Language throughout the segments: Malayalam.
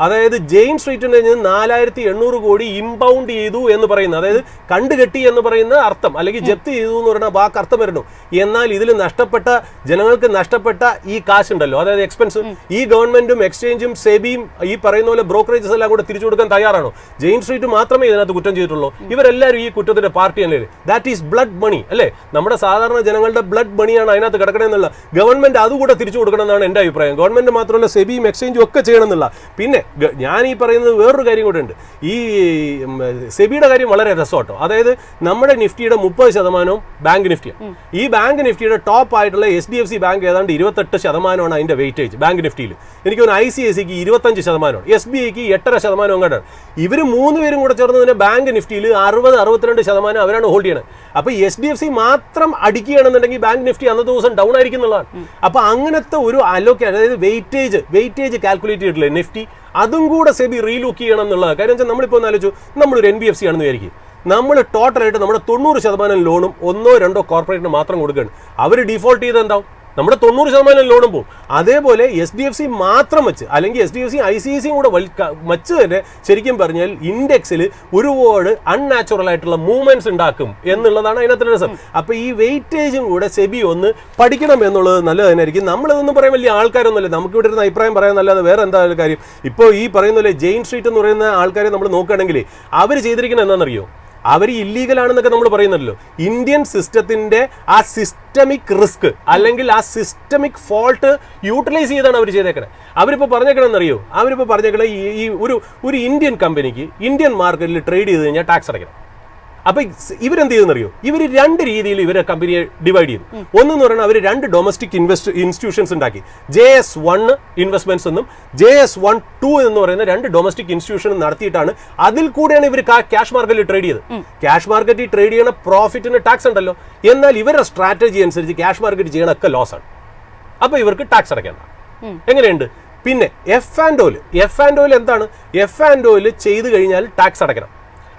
അതായത് ജെയിൻ സ്ട്രീറ്റിന് നാലായിരത്തി എണ്ണൂറ് കോടി ഇമ്പൗണ്ട് ചെയ്തു എന്ന് പറയുന്നത്. അതായത് കണ്ടുകെട്ടി എന്ന് പറയുന്ന അർത്ഥം അല്ലെങ്കിൽ ജപ്തി ചെയ്തു എന്ന് പറയുന്ന വാക്ക് അർത്ഥം വരുന്നു. എന്നാൽ ഇതിൽ നഷ്ടപ്പെട്ട ജനങ്ങൾക്ക് നഷ്ടപ്പെട്ട ഈ കാശ് ഉണ്ടല്ലോ അതായത് എക്സ്പെൻസ് ഈ ഗവൺമെന്റും എക്സ്ചേഞ്ചും സെബിയും ഈ പറയുന്ന പോലെ ബ്രോക്കറേജസ് എല്ലാം കൂടെ തിരിച്ചു കൊടുക്കാൻ തയ്യാറാണോ? ജെയിൻ സ്ട്രീറ്റ് മാത്രമേ ഇതിനകത്ത് കുറ്റം ചെയ്തിട്ടുള്ളൂ. ഇവരെല്ലാവരും ഈ കുറ്റത്തിന്റെ പാർട്ടി അല്ലേ? ദാറ്റ് ഈസ് ബ്ലഡ് മണി അല്ലേ? നമ്മുടെ സാധാരണ ജനങ്ങളുടെ ബ്ലഡ് മണിയാണ് അതിനകത്ത് കിടക്കണമെന്നുള്ള ഗവൺമെന്റ് അതുകൂടെ തിരിച്ചു കൊടുക്കണം എന്നാണ് എന്റെ അഭിപ്രായം. ഗവൺമെന്റ് മാത്രമല്ല സെബിയും എക്സ്ചേഞ്ചും ഒക്കെ ചെയ്യണമെന്നുള്ള പിന്നെ ഞാൻ ഈ പറയുന്നത് വേറൊരു കാര്യം കൂടെ ഉണ്ട് ഈ സെബിയുടെ കാര്യം വളരെ രസമാട്ടോ. അതായത് നമ്മുടെ നിഫ്റ്റിയുടെ മുപ്പത് ശതമാനവും ബാങ്ക് നിഫ്റ്റിയാണ്. ഈ ബാങ്ക് നിഫ്റ്റിയുടെ ടോപ്പ് ആയിട്ടുള്ള H D F C bank ഏതാണ്ട് ഇരുപത്തെട്ട് ശതമാനമാണ് അതിന്റെ വെയിറ്റേജ് ബാങ്ക് നിഫ്റ്റിയിൽ. എനിക്ക് ഒരു ഐ സി ഐ സിക്ക് ഇരുപത്തഞ്ച് ശതമാനമാണ്. എസ് ബി ഐക്ക് എട്ടര ശതമാനം അങ്ങോട്ടാണ് ഇവർ മൂന്ന് പേരും കൂടെ ചേർന്ന് തന്നെ ബാങ്ക് നിഫ്റ്റിയിൽ അറുപത് അറുപത്തിരണ്ട് ശതമാനം അവരാണ് ഹോൾഡ് ചെയ്യണത് അപ്പൊ എച്ച് ഡി എഫ് സി മാത്രം അടിക്കുകയാണെന്നുണ്ടെങ്കിൽ ബാങ്ക് നിഫ്റ്റി അന്നത്തെ ദിവസം ഡൗൺ ആയിരിക്കും എന്നുള്ളതാണ്. അപ്പൊ അങ്ങനത്തെ ഒരു അലോക്കെ അതായത് വെയിറ്റേജ് വെയിറ്റേജ് കാൽക്കുലേറ്റ് ചെയ്തിട്ടില്ലേ നിഫ്റ്റി? അതും കൂടെ സെബി റീലുക്ക് ചെയ്യണം എന്നുള്ളത് കാര്യം വെച്ചാൽ നമ്മളിപ്പോൾ ആലോചിച്ചു നമ്മളൊരു എൻ ബി എഫ് സി ആണെന്ന് വിചാരിക്കും. നമ്മൾ ടോട്ടലായിട്ട് നമ്മുടെ തൊണ്ണൂറ് ശതമാനം ലോണും ഒന്നോ രണ്ടോ കോർപ്പറേറ്റിന് മാത്രം കൊടുക്കുകയാണ്. അവർ ഡിഫോൾട്ട് ചെയ്ത് എന്താവും? നമ്മുടെ തൊണ്ണൂറ് ശതമാനം ലോണും പോകും അതേപോലെ എസ് ഡി എഫ് സി മാത്രം വെച്ച് അല്ലെങ്കിൽ S D F C I C സിയും കൂടെ വച്ച് തന്നെ ശരിക്കും പറഞ്ഞാൽ ഇൻഡെക്സിൽ ഒരുപാട് അൺനാച്ചുറൽ ആയിട്ടുള്ള മൂവ്മെന്റ്സ് ഉണ്ടാക്കും എന്നുള്ളതാണ് അതിനകത്ത് രസം അപ്പോൾ ഈ വെയിറ്റേജും കൂടെ സെബി ഒന്ന് പഠിക്കണം എന്നുള്ളത് നല്ലത് തന്നെയായിരിക്കും നമ്മളിതൊന്നും പറയാൻ വലിയ ആൾക്കാരൊന്നുമില്ല. നമുക്ക് ഇവിടെ ഇരുന്ന് അഭിപ്രായം പറയാൻ നല്ലത് വേറെ എന്താ കാര്യം? ഇപ്പോൾ ഈ പറയുന്ന പോലെ ജെയിൻ സ്ട്രീറ്റ് എന്ന് പറയുന്ന ആൾക്കാരെ നമ്മൾ നോക്കുകയാണെങ്കിൽ അവർ ചെയ്തിരിക്കുന്നത് എന്താണെന്നറിയോ? അവർ ഇല്ലീഗൽ ആണെന്നൊക്കെ നമ്മൾ പറയുന്നല്ലോ ഇന്ത്യൻ സിസ്റ്റത്തിന്റെ ആ സിസ്റ്റമിക് റിസ്ക് അല്ലെങ്കിൽ ആ സിസ്റ്റമിക് ഫോൾട്ട് യൂട്ടിലൈസ് ചെയ്താണ് അവർ ചെയ്തേക്കണത് അവരിപ്പോൾ പറഞ്ഞേക്കണമെന്നറിയോ അവരിപ്പോൾ പറഞ്ഞേക്കണേ ഈ ഒരു ഒരു ഇന്ത്യൻ കമ്പനിക്ക് ഇന്ത്യൻ മാർക്കറ്റിൽ ട്രേഡ് ചെയ്ത് കഴിഞ്ഞാൽ ടാക്സ് അടയ്ക്കണം. അപ്പൊ ഇവരെന്ത് ചെയ്തെന്നറിയോ ഇവർ രണ്ട് രീതിയിൽ ഇവരെ കമ്പനിയെ ഡിവൈഡ് ചെയ്തു. ഒന്നെന്ന് പറയുന്നത് അവർ രണ്ട് ഡൊമസ്റ്റിക് ഇൻവെസ്റ്റ് ഇൻസ്റ്റിറ്റ്യൂഷൻസ് ഉണ്ടാക്കി. ജെ എസ് വൺ ഇൻവെസ്റ്റ്മെന്റ്സ് എന്നും ജെ എസ് വൺ ടു എന്ന് പറയുന്ന രണ്ട് ഡൊമസ്റ്റിക് ഇൻസ്റ്റിറ്റ്യൂഷൻ നടത്തിയിട്ടാണ് അതിൽ കൂടെയാണ് ഇവർ ക്യാഷ് മാർക്കറ്റിൽ ട്രേഡ് ചെയ്തത്. ക്യാഷ് മാർക്കറ്റിൽ ട്രേഡ് ചെയ്യണ പ്രോഫിറ്റിന് ടാക്സ് ഉണ്ടല്ലോ. എന്നാൽ ഇവരുടെ സ്ട്രാറ്റജി അനുസരിച്ച് ക്യാഷ് മാർക്കറ്റ് ചെയ്യണൊക്കെ ലോസാണ് ആണ്. അപ്പൊ ഇവർക്ക് ടാക്സ് അടയ്ക്കേണ്ട എങ്ങനെയുണ്ട്? പിന്നെ F and O F and O എന്താണ്? എഫ് ആൻഡ് ഓയിൽ ചെയ്ത് കഴിഞ്ഞാൽ ടാക്സ് അടയ്ക്കണം.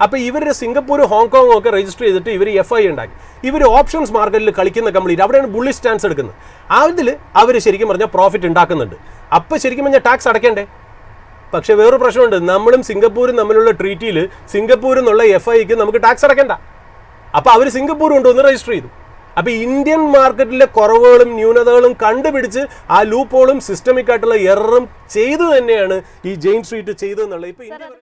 അപ്പോൾ ഇവർ സിംഗപ്പൂർ ഹോങ്കോങ് ഒക്കെ രജിസ്റ്റർ ചെയ്തിട്ട് ഇവർ എഫ് ഐ ഉണ്ടാക്കി. ഇവർ ഓപ്ഷൻസ് മാർക്കറ്റിൽ കളിക്കുന്ന കമ്പനി അവിടെയാണ് ബുള്ളി സ്റ്റാൻസ് എടുക്കുന്നത്. അതിൽ അവർ ശരിക്കും പറഞ്ഞാൽ പ്രോഫിറ്റ് ഉണ്ടാക്കുന്നുണ്ട്. അപ്പോൾ ശരിക്കും പറഞ്ഞാൽ ടാക്സ് അടയ്ക്കണ്ടേ? പക്ഷേ വേറൊരു പ്രശ്നമുണ്ട്. നമ്മളും സിംഗപ്പൂരും തമ്മിലുള്ള ട്രീറ്റിയിൽ സിംഗപ്പൂരിൽ നിന്നുള്ള എഫ് ഐക്ക് നമുക്ക് ടാക്സ് അടയ്ക്കണ്ട. അപ്പോൾ അവർ സിംഗപ്പൂർ കൊണ്ടുവന്ന് രജിസ്റ്റർ ചെയ്തു. അപ്പോൾ ഇന്ത്യൻ മാർക്കറ്റിലെ കുറവുകളും ന്യൂനതകളും കണ്ടുപിടിച്ച് ആ ലൂപ്പോളും സിസ്റ്റമിക് ആയിട്ടുള്ള എററും ചെയ്തു തന്നെയാണ് ഈ ജെയിൻ സ്ട്രീറ്റ് ചെയ്തതെന്നുള്ളത്. ഇപ്പോൾ ഇന്ത്യ